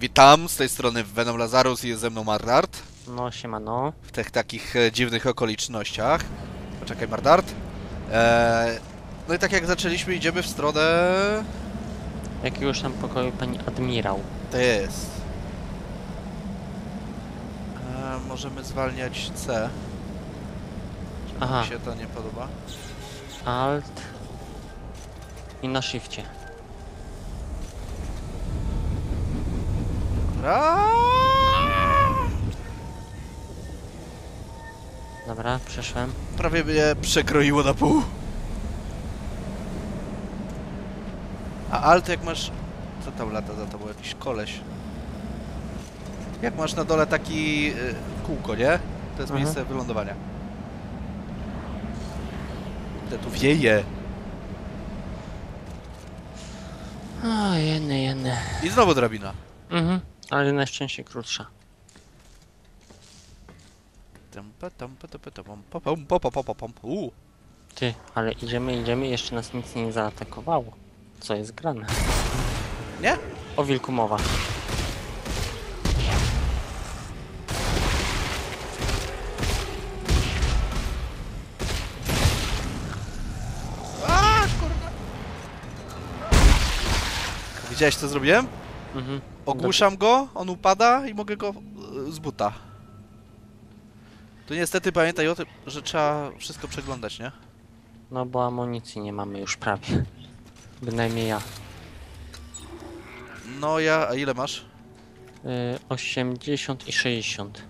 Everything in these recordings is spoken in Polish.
Witam, z tej strony Venom Lazarus i jest ze mną Mardart. No, siemano. W tych takich e, dziwnych okolicznościach. Poczekaj, Mardart. Eee, no i tak jak zaczęliśmy, idziemy w stronę... Jakiegoś tam pokoju pani admirał. To jest. Eee, możemy zwalniać C. Czy Aha. mi się to nie podoba? Alt. I na shifcie. Dobra, przeszłem. Prawie mnie przekroiło na pół. A alt jak masz... Co tam lata za tobą? Jakiś koleś. Jak masz na dole taki y, kółko, nie? To jest Mhm. miejsce wylądowania. Te tu wieje. O, jeny, jeny. I znowu drabina. Mhm, ale na szczęście krótsza. Tam, pa, tam, pa, ta, pa, ta, pom, pa, pom, pa, pa, pa, pa, pom. U. Ty, ale idziemy, idziemy, jeszcze nas nic nie zaatakowało. Co jest grane? Nie? O wilku mowa. Widziałeś co zrobiłem? Mhm. Ogłuszam go, on upada i mogę go e, z buta. Tu niestety pamiętaj o tym, że trzeba wszystko przeglądać, nie? No bo amunicji nie mamy już prawie. Bynajmniej ja. No ja, a ile masz? Y, 80 i 60.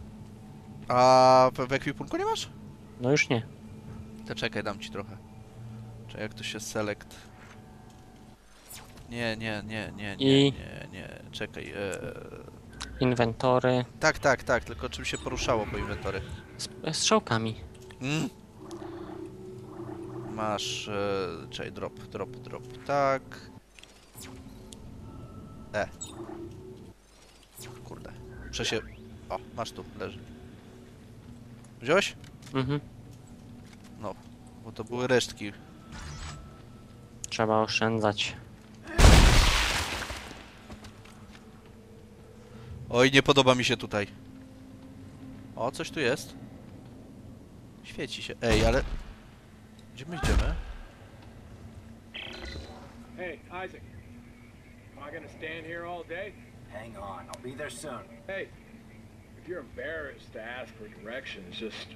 A w, w ekwipunku nie masz? No już nie. To czekaj, dam ci trochę. Czekaj, jak to się select. Nie, nie, nie, nie, nie, I? nie, nie, czekaj. E... Inwentory. Tak, tak, tak, tylko czym się poruszało po inwentory? Z strzałkami. Mm. Masz. E, czekaj, drop, drop, drop. Tak. E. Kurde. Muszę się. O, masz tu, leży. Wziąłeś? Mhm. Bo to były resztki. Trzeba oszczędzać. Oj, nie podoba mi się tutaj. O, coś tu jest. Świeci się. Ej, ale. Gdzie my idziemy? Hey, Isaac. Am I gonna stand here all day? Hang on, I'll be there soon. Hey, if you're embarrassed to ask for directions, just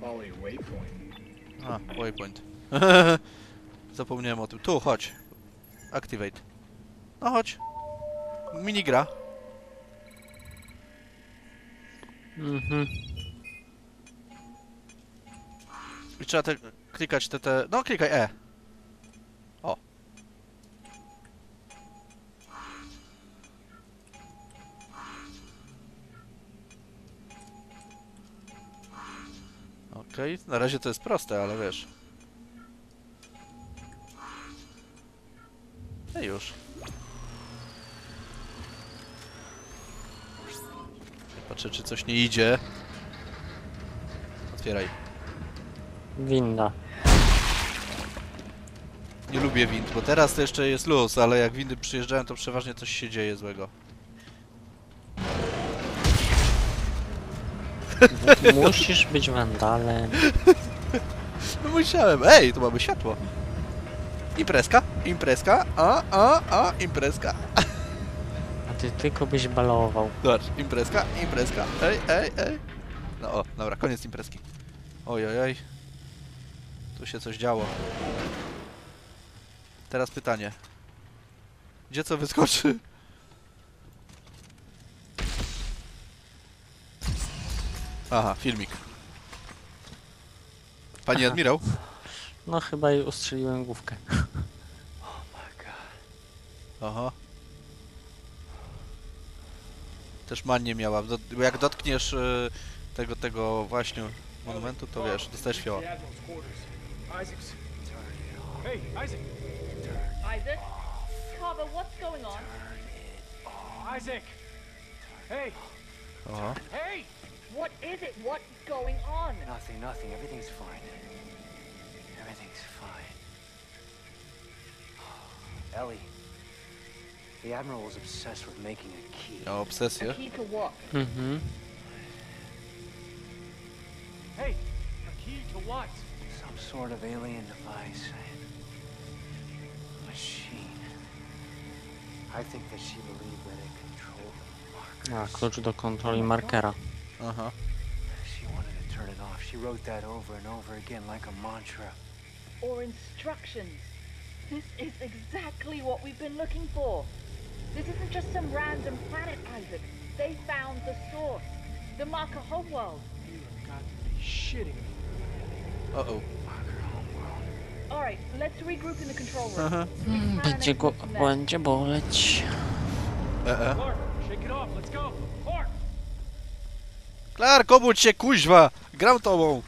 follow your waypoint. A, waypoint. Zapomniałem o tym. Tu, chodź. Activate. No chodź. Minigra. Mhm. I trzeba te, klikać te, te... No, klikaj E. O. Okej, na razie to jest proste, ale wiesz. No już. Patrzę, czy coś nie idzie. Otwieraj. Winda. Nie lubię wind, bo teraz to jeszcze jest luz, ale jak windy przyjeżdżają, to przeważnie coś się dzieje złego. Musisz być wandalem. No musiałem. Ej, tu mamy światło. Imprezka, imprezka, a, a, a, imprezka. Ty tylko byś balował. Zobacz, imprezka, imprezka. Ej, ej, ej. No o, dobra, koniec imprezki. Oj, oj, oj. Tu się coś działo. Teraz pytanie. Gdzie co wyskoczy? Aha, filmik. Pani Aha. admirał? No chyba jej ustrzeliłem główkę. Aha. Też manię miała. Do, bo jak dotkniesz y, tego, tego właśnie monumentu, to wiesz, dostajesz fioła. Hey. What is it? What's going on? Nothing, nothing. Everything's fine. Everything's fine. Ellie, The Admiral was obsessed with making a key. Miał obsesję. A key to what? Mm-hmm. Hey, a key to what? Some sort of alien device. Machine. I think that she believed that it controlled the markers. A, klucz do kontroli markera. Aha. She wanted to turn it off. She wrote that over and over again like a mantra. Or instructions? This is exactly what we've been looking for. This isn't just some random planet, Isaac. They found the source. The marker homeworld. You have got to be shitting me. Alright, let's regroup in the control room. Aha. Będzie go, exit from there. będzie boleć. E, e. Clark, shake it off. Let's go. Clark. Clark, obudź się, kuźwa! Gram tobą!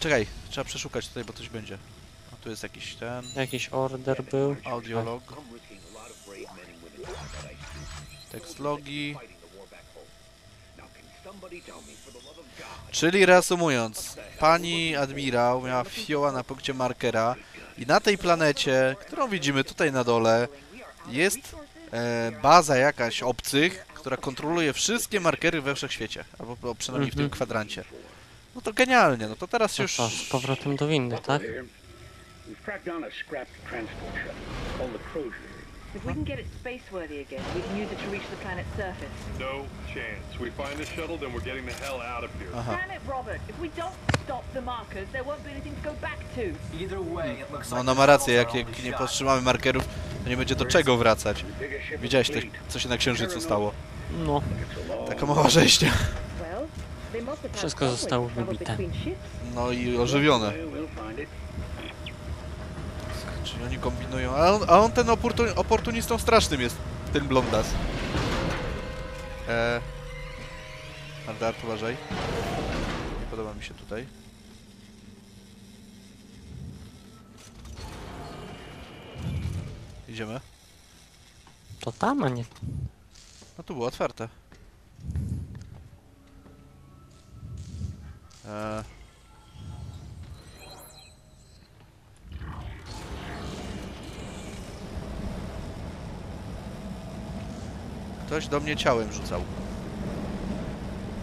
Czekaj, trzeba przeszukać tutaj, bo coś będzie. Tu jest jakiś ten... Jakiś order był. Audiolog. Tekst logi. Czyli reasumując, pani admirał miała fioła na punkcie markera i na tej planecie, którą widzimy tutaj na dole, jest e, baza jakaś obcych, która kontroluje wszystkie markery we wszechświecie, albo przynajmniej w tym Mhm. kwadrancie. No to genialnie, no to teraz już... z powrotem do windy, tak? We've tracked down a scrapped transport shuttle called the Crozier. If we can get it spaceworthy again, we can use it to reach the planet's surface. No chance. We find the shuttle, then we're getting the hell out of here. Aha. Damn it, Robert! If we don't stop the markers, there won't be anything to go back to. Either way, it looks No like ona the ma rację, jak, jak nie powstrzymamy markerów, to nie będzie do czego wracać. Widziałeś, te, co się na Księżycu stało? No, Taka mała rzeźnia. Wszystko zostało wybite. No i ożywione. way. We'll find it. Czyli oni kombinują. A on, a on ten oportun, oportunistą strasznym jest, ten blondas. Eee. Aldart, uważaj. Nie podoba mi się tutaj. Idziemy. to tam, a nie... No tu było otwarte. Eee. Ktoś do mnie ciałem rzucał.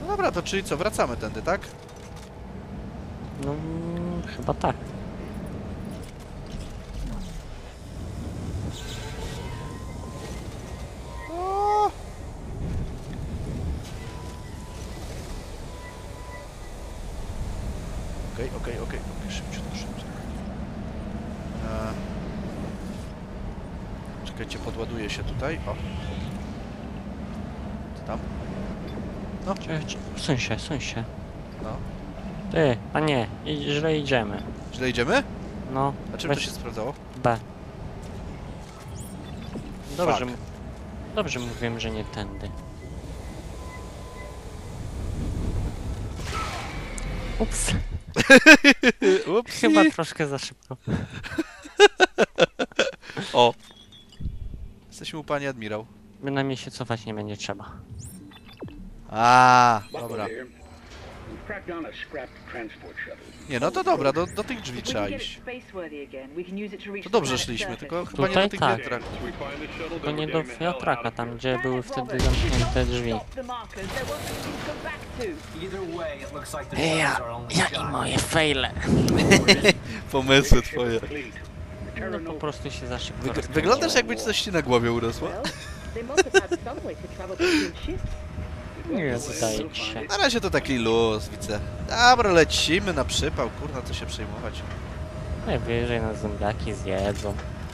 No dobra, to czyli co, wracamy tędy, tak? No, chyba tak. O! Okej, okej, okej, okej, szybciutko, szybciutko. Eee. Czekajcie, podładuje się tutaj. O. Tam? Cie- Suń się, suń się. No. Ty, a nie, źle idziemy. Źle idziemy? No, A czym to weź się sprawdzało? B. Dobrze, Fuck. m- dobrze mówiłem, że nie tędy. Ups, Ups. chyba troszkę za szybko. O! Jesteśmy u pani admirał. Bynajmniej się cofać nie będzie trzeba. A, dobra. Nie, no to dobra, do, do tych drzwi trzeba iść. to dobrze szliśmy, tylko chyba nie do Tutaj tych tak. wiatrach. To nie do wiatraka, tam gdzie były wtedy zamknięte drzwi. Ja, ja i moje fejle. Pomysły twoje. No po prostu się za szybko Wyg rozkręciło. wyglądasz jakby coś ci na głowie urosło. Nie, zdaje ci się. Na razie to taki luz, widzę. Dobra, lecimy na przypał, kurna, co się przejmować. Najwyżej nas zombiaki zjedzą.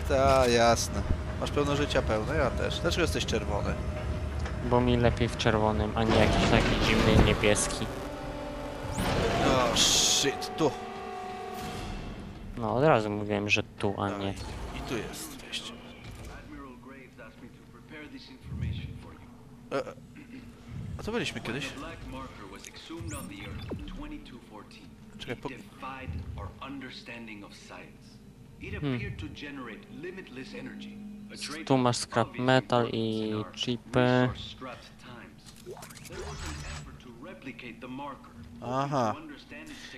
Ta, jasne. Masz pełno życia pełne, ja też. Dlaczego jesteś czerwony? Bo mi lepiej w czerwonym, a nie jakiś taki dziwny niebieski. O, shit, tu. No od razu mówiłem, że tu, a nie. I tu jest wejście. E, e. To byliśmy kiedyś? The black marker was exhumed on the Earth in 2214. Czekaj, po- Hmm. Tu masz scrap metal i chipy. Aha.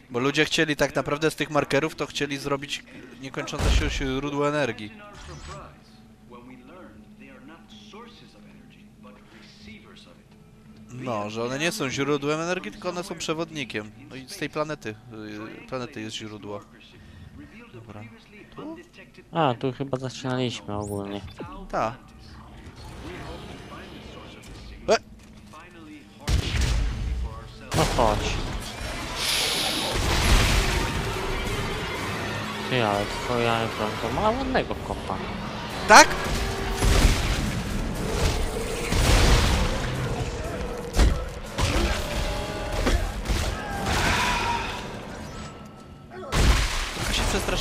Bo ludzie chcieli tak naprawdę z tych markerów, to chcieli zrobić niekończące się źródło energii. No, że one nie są źródłem energii, tylko one są przewodnikiem. No i z tej planety, y, planety jest źródło. Dobra. Tu? A, tu chyba zaczynaliśmy ogólnie. Ta. E! No chodź. Ty, ale twoja to ma ładnego kopa. Tak?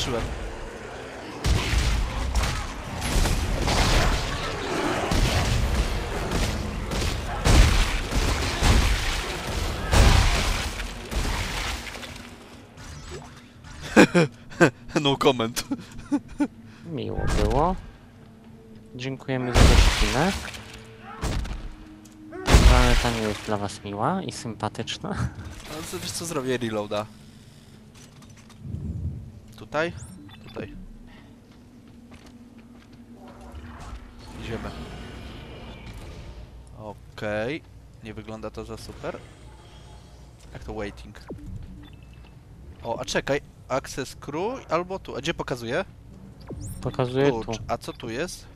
Przestraszyłem. no comment. Miło było. Dziękujemy za gościnę. Planeta nie jest dla was miła i sympatyczna. No co, wiesz co zrobię? Reloada. Tutaj? Tutaj. Idziemy. Okej. Nie wygląda to za super. Jak to waiting? O, a czekaj. Access crew albo tu. A gdzie pokazuje? Pokazuję Tu. A co tu jest?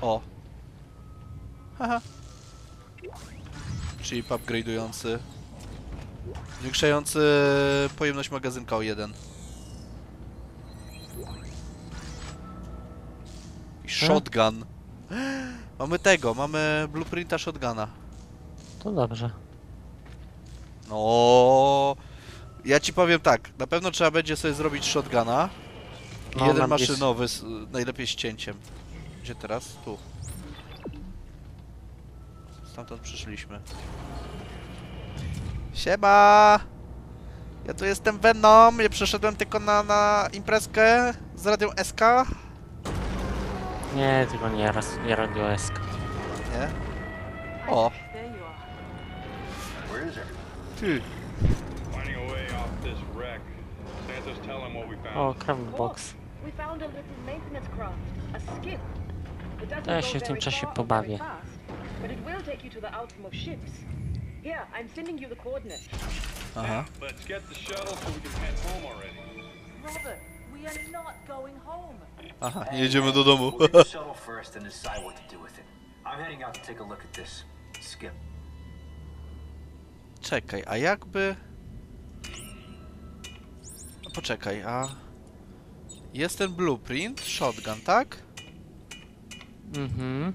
O. Haha. Chip upgrade'ujący. Zwiększający pojemność magazynka o 1. I shotgun. Mamy tego, mamy blueprinta shotguna. To dobrze. No, ja ci powiem tak, na pewno trzeba będzie sobie zrobić shotguna. No, jeden maszynowy, z, najlepiej z cięciem. Gdzie teraz? Tu. Stamtąd przyszliśmy. Siema! Ja tu jestem Venom, ja przyszedłem tylko na, na imprezkę z radią SK. Nie, tylko nie, raz, nie Radio SK. Nie? O, ty. O, craft box. To ja się w tym czasie pobawię. But it will take you to the outermost ships. Here, I'm sending you the coordinates. Aha. Let's get the shuttle so we can head home already. Robert, we are not going home. Aha, nie jedziemy do domu. Shuttle first and decide what to do with it. I'm heading out to take a look at this. Skip. Czekaj, a jakby... No Poczekaj, a... Jest ten blueprint, shotgun, tak? Mhm.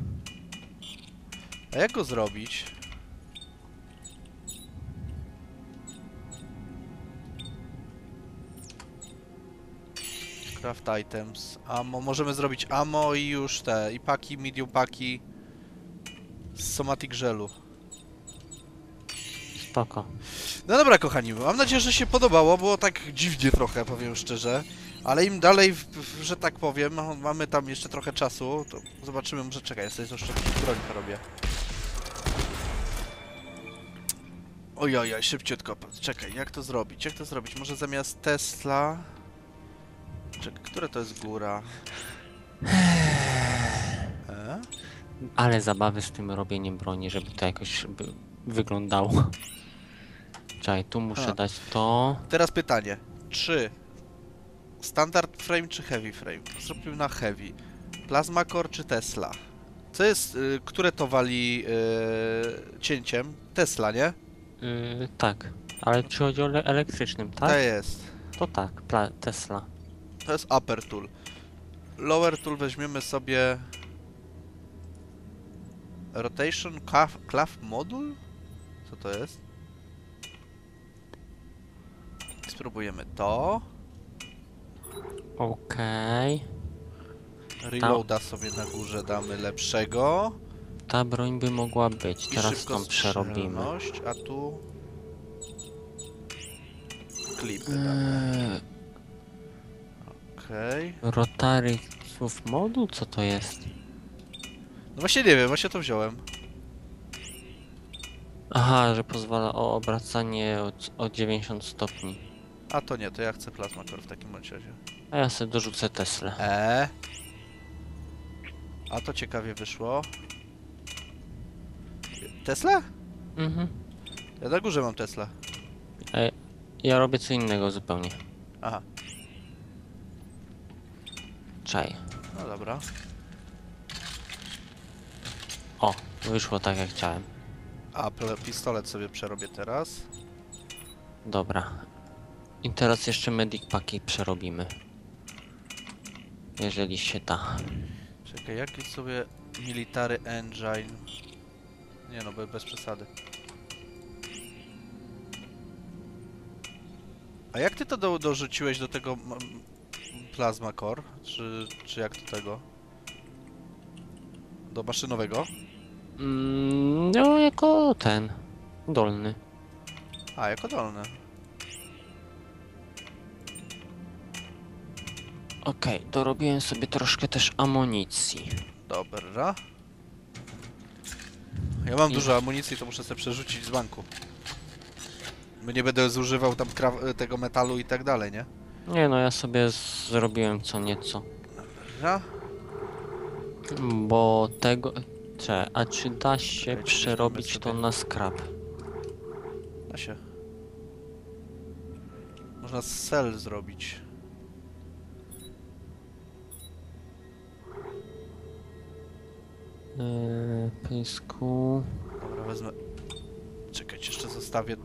A jak go zrobić? Craft items, ammo, możemy zrobić ammo i już te, i paki, medium paki z somatic żelu. Spoko. No dobra, kochani, mam nadzieję, że się podobało. Było tak dziwnie trochę, powiem szczerze. Ale im dalej, że tak powiem, mamy tam jeszcze trochę czasu, to zobaczymy, może czekaj, ja sobie jeszcze brońkę robię. Oj, oj, oj, szybciutko, czekaj, jak to zrobić, jak to zrobić? Może zamiast Tesla... Czekaj, które to jest góra? E? Ale zabawy z tym robieniem broni, żeby to jakoś wyglądało. Czekaj, tu muszę Ha. dać to. Teraz pytanie, czy standard frame czy heavy frame? Zrobimy na heavy. Plasma Core czy Tesla? Co jest, y, które to wali y, cięciem? Tesla, nie? Yy, tak. Ale czy chodzi o le- elektrycznym, tak? To jest. To tak, Tesla. To jest upper tool. Lower tool weźmiemy sobie rotation clav, clav module? Co to jest? Spróbujemy to. Okej. Reloada sobie na górze damy lepszego. Ta broń by mogła być. I Teraz tą przerobimy. a tu klipy damy. Eee, Okej. Rotary Słów moduł? Co to jest? No właśnie nie wiem, właśnie to wziąłem. Aha, że pozwala o obracanie o, o 90 stopni. A to nie, to ja chcę plasma core w takim bądź razie. A ja sobie dorzucę Teslę. E. A to ciekawie wyszło. Tesla? Mhm. Ja na górze mam Tesla. E, ja robię co innego zupełnie. Aha, Czaj. no dobra. O, wyszło tak jak chciałem. A, pistolet sobie przerobię teraz. Dobra. I teraz jeszcze medic paki przerobimy. Jeżeli się da. Czekaj, jaki sobie military engine? Nie no, be- bez przesady. A jak ty to do, dorzuciłeś do tego m- plasma core? Czy, czy jak do tego? Do maszynowego? Mm, no, jako ten. Dolny. A, jako dolne. Okej, dorobiłem sobie troszkę też amunicji. Dobra. Ja mam I- dużo amunicji, to muszę sobie przerzucić z banku. Bo nie będę zużywał tam tego metalu i tak dalej, nie? Nie no, ja sobie zrobiłem co nieco. Dobra. Bo tego... Cze, a czy da się przerobić to sobie- na scrap? Da się. Można cell zrobić. Eee, pysku... Dobra, wezmę. Czekajcie, jeszcze zostawię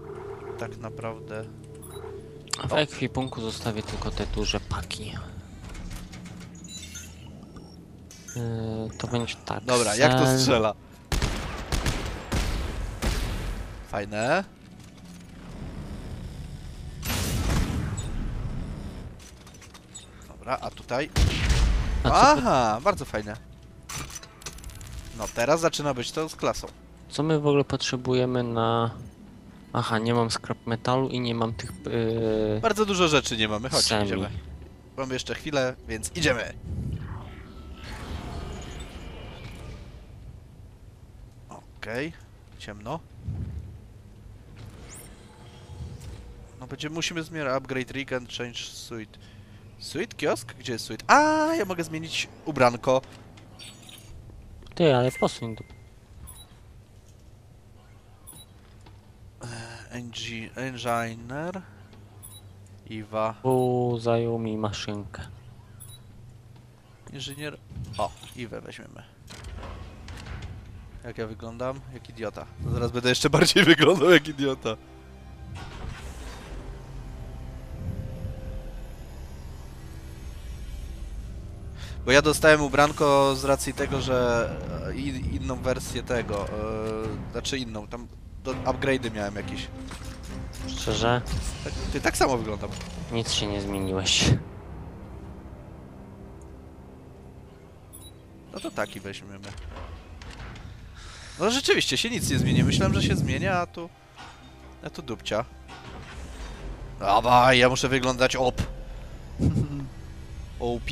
tak naprawdę. W ekwipunku zostawię tylko te duże paki. Eee, to będzie tak. Dobra, jak to cel- strzela? Fajne. Dobra, a tutaj. A co, Aha, bardzo fajne. No teraz zaczyna być to z klasą. co my w ogóle potrzebujemy na... Aha, nie mam scrap metalu i nie mam tych... Yy... Bardzo dużo rzeczy nie mamy, chodź, Semi. idziemy. Mamy jeszcze chwilę, więc idziemy. Okej, ciemno. No będzie, musimy zmierzyć upgrade rig and change suite. Suite? Kiosk? Gdzie jest suite? A, ja mogę zmienić ubranko. Ty, ale posuń do... NG, engineer. Iwa. Tu zajął mi maszynkę. Inżynier. O, Iwę weźmiemy. Jak ja wyglądam? Jak idiota. To zaraz będę jeszcze bardziej wyglądał jak idiota. Bo ja dostałem ubranko z racji tego, że inną wersję tego, e, znaczy inną, tam do, upgrade'y miałem jakieś. Szczerze, Tak, ty tak samo wyglądam. nic się nie zmieniłeś. No to taki weźmiemy. No rzeczywiście się nic nie zmieni. Myślałem, że się zmienia, a tu... A tu dupcia. Dawaj, ja muszę wyglądać op. OP.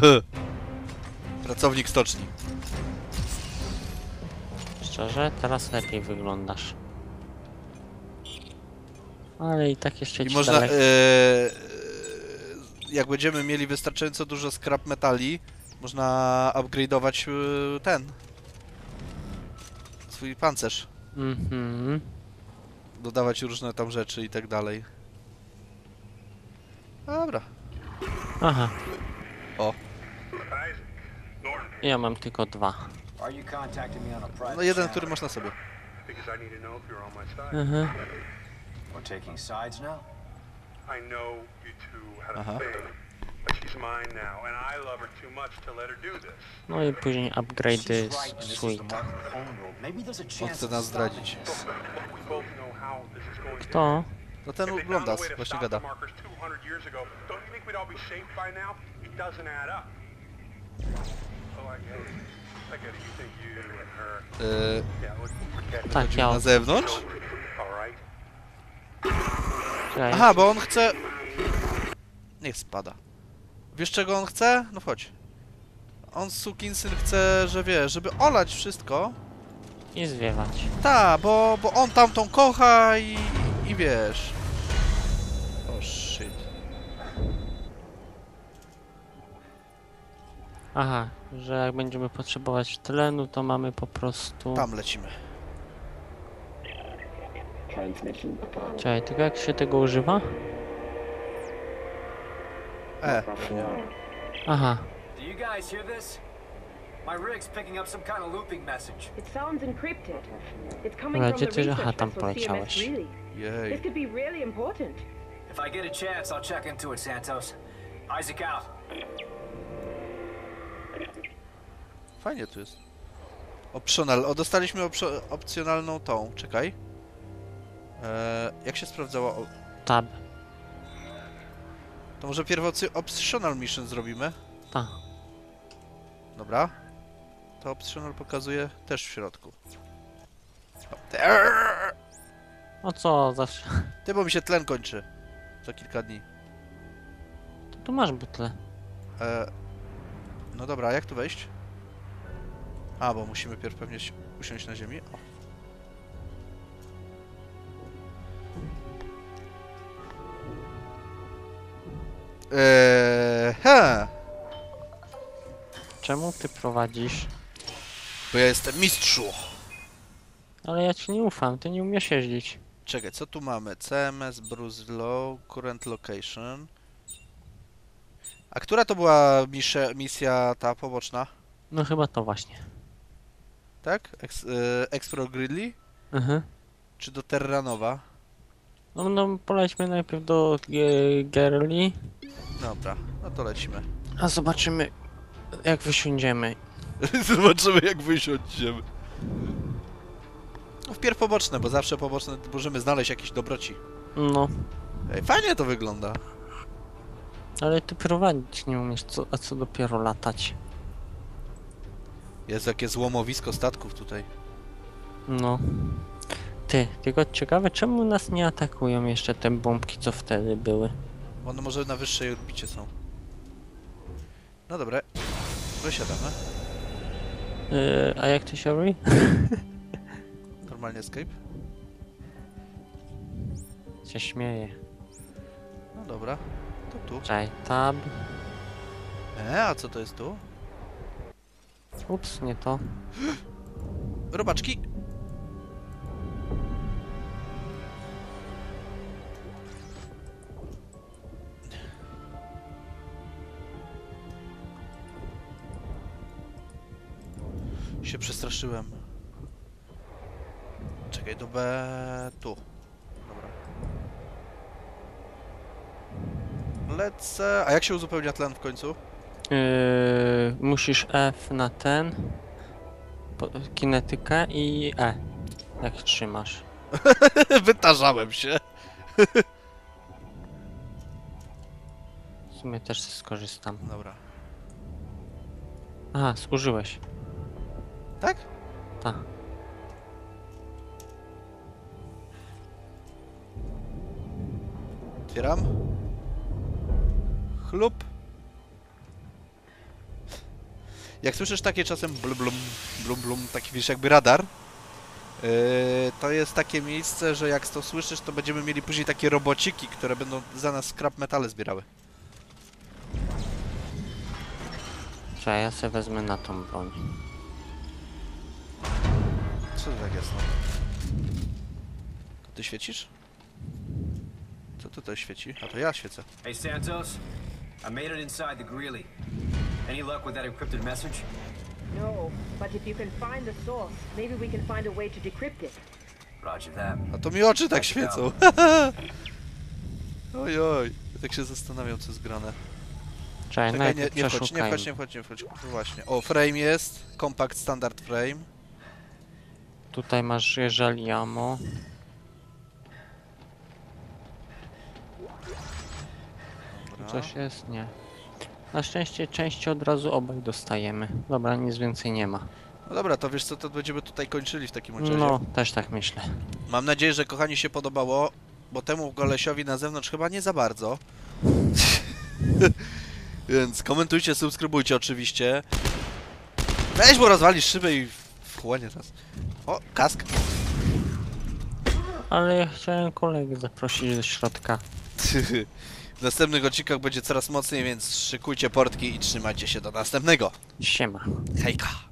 Pracownik stoczni. Szczerze, teraz lepiej wyglądasz. Ale i tak jeszcze I ci można, daleko. e, jak będziemy mieli wystarczająco dużo scrap metali, można upgrade'ować e, ten swój pancerz, Mhm. dodawać różne tam rzeczy i tak dalej. Dobra. Aha, O, ja mam tylko dwa. No jeden, który sobie. On my side. Mhm. We're taking sides now? I know you two had a Uh-huh. thing, but she's mine now, and I love her too much to let her do this. No i później is suite. a On chance chce nas zdradzić. Kto? No ten to właśnie gada. The markers 200 years ago, don't you think we'd all be safe by now? It doesn't add up. Oh, Yy, Tak, ja... na zewnątrz? Czekaj, Aha, bo on chce... Niech spada. Wiesz czego on chce? No chodź. On sukinsyn chce, że wie, żeby olać wszystko. I zwiewać. Ta, bo, bo on tamtą kocha i, i wiesz. Aha, że jak będziemy potrzebować tlenu, to mamy po prostu... Tam lecimy. Czekaj, tylko jak się tego używa? E, Aha, Do you guys hear this? My rig's picking up some kind of looping message. It sounds encrypted. It's coming from the research aha, tam vessel CMS poleciałeś. Jej. This could be really important. If I get a chance, I'll check into it, Santos. Isaac out. Fajnie tu jest. Optional. O, dostaliśmy opsio- opcjonalną tą. Czekaj. E, jak się sprawdzała? O, tab. to może pierwotny optional mission zrobimy? Ta. Dobra. To optional pokazuje też w środku. O, No co, zawsze... Ty, bo mi się tlen kończy. Za kilka dni. To tu masz butlę. E, no dobra, jak tu wejść? A, bo musimy pierw pewnie si- usiąść na ziemi. O. Eee, he, Czemu ty prowadzisz? bo ja jestem mistrzu. Ale ja ci nie ufam, ty nie umiesz jeździć. Czekaj, co tu mamy? CMS, Bruce Low, Current Location. A która to była misze, misja ta poboczna? No chyba to właśnie. Tak? Ex, e, Expro Gridley? Mhm. Czy do Terranowa? No, no polećmy najpierw do e, Gerli, Dobra, no to lecimy. a zobaczymy jak wysiądziemy. Zobaczymy jak wysiądziemy. No wpierw poboczne, bo zawsze poboczne możemy znaleźć jakieś dobroci. No, Ej, fajnie to wygląda. ale ty prowadzić nie umiesz, co, a co dopiero latać. Jest jakie złomowisko statków tutaj. No. Ty, tylko ciekawe, czemu nas nie atakują jeszcze te bombki, co wtedy były? One może na wyższej orbicie są. No dobra. Wysiadamy. Yy, a jak to się robi? Normalnie escape. się śmieje. No dobra. To tu. Czaj, tab. E, a co to jest tu? Ups, nie to. Robaczki! Się przestraszyłem. Czekaj, do B... tu. Dobra. Lecę... A jak się uzupełnia tlen w końcu? Yy, musisz F na ten. Po, kinetykę i E. Jak trzymasz. Wytarzałem się. W sumie też skorzystam. Dobra. Aha, zużyłeś. Tak? Tak. Otwieram. Chlup. Jak słyszysz takie czasem blum blum, blum blum, taki wiesz jakby radar, yy, to jest takie miejsce, że jak to słyszysz, to będziemy mieli później takie robociki, które będą za nas scrap metale zbierały. Czekaj, ja sobie wezmę na tą broń. Co to tak jest? no? To ty świecisz? Co tutaj świeci? A to ja świecę. Hey, Santos. I made it inside the Greeley. Any luck with that encrypted message? No, but if you can find the source, maybe we can find a way to decrypt it. Roger that. A to mi oczy tak świecą. oj, oj. Ja tak się zastanawiam, co jest grane. Czekaj, Czekaj, nie, nie wchodź, nie wchodź, nie wchodź, nie wchodź. No właśnie. O, frame jest. Compact standard frame. Tutaj masz jeżeli ammo. Tu Dobra. coś jest? Nie. Na szczęście części od razu obaj dostajemy. Dobra, nic więcej nie ma. No dobra, to wiesz co, to będziemy tutaj kończyli w takim razie. No, też tak myślę. Mam nadzieję, że kochani się podobało, bo temu golesiowi na zewnątrz chyba nie za bardzo. Więc komentujcie, subskrybujcie oczywiście. Weź, bo rozwalisz szybę i wchłonie nas. O, kask. Ale ja chciałem kolegę zaprosić do środka. W następnych odcinkach będzie coraz mocniej, więc szykujcie portki i trzymajcie się do następnego. Siema. Hejka!